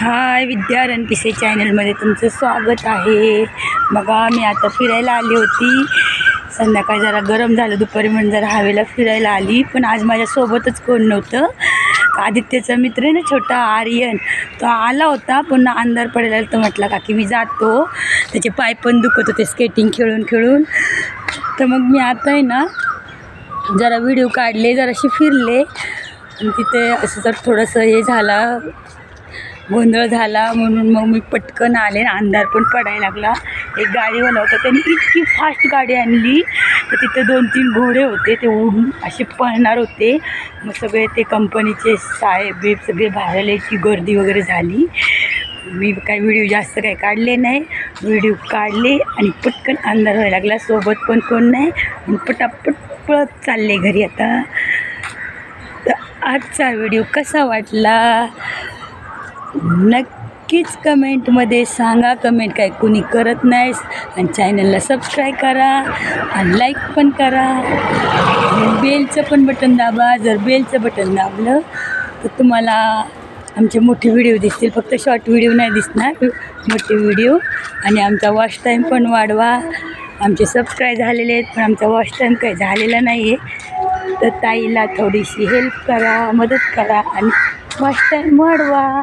हाय विद्यारण पिसे चॅनलमध्ये तुमचं स्वागत आहे. बघा मी आता फिरायला आली होती. संध्याकाळी जरा गरम झालं दुपारी म्हणून जरा हवेला फिरायला आली. पण आज माझ्यासोबतच कोण नव्हतं. आदित्यचा मित्र आहे ना छोटा आर्यन. तो आला होता पुन्हा अंधार पडायला तर म्हटला का की मी जातो. त्याचे पाय पण दुखत होते स्केटिंग खेळून खेळून. तर मग मी आता आहे ना जरा व्हिडिओ काढले जराशी फिरले. आणि तिथे असं जर थोडंसं हे झाला. गोंधळ झाला म्हणून मग मी पटकन आले अंधार पण पडायला लागला. एक गाडीवाला होता त्यांनी इतकी फास्ट गाडी आणली. तर तिथे दोन तीन घोडे होते ते उडून असे पळणार होते. मग सगळे ते कंपनीचे साहेब बीब सगळे बाहेर गर्दी वगैरे झाली. मी काही व्हिडिओ जास्त काही काढले नाही. व्हिडिओ काढले आणि पटकन अंधार व्हायला लागला. सोबत पण कोण नाही. आणि पटापट पळत चालले घरी आता. तर आजचा व्हिडिओ कसा वाटला? नक्कीच कमेंटमध्ये सांगा. कमेंट काय कुणी करत नाहीस. आणि चॅनलला सबस्क्राईब करा. आणि लाईक पण करा. आणि बेलचं पण बटन दाबा. जर बेलचं बटन दाबलं तर तुम्हाला आमचे मोठे व्हिडिओ दिसतील. फक्त शॉर्ट व्हिडिओ नाही दिसणार. मोठे व्हिडिओ. आणि आमचा वॉच टाईम पण वाढवा. आमचे सबस्क्राईब झालेले आहेत पण आमचा वॉच टाईम काही झालेला नाही आहे तर ताईला थोडीशी हेल्प करा मदत करा. आणि वॉच टाईम वाढवा.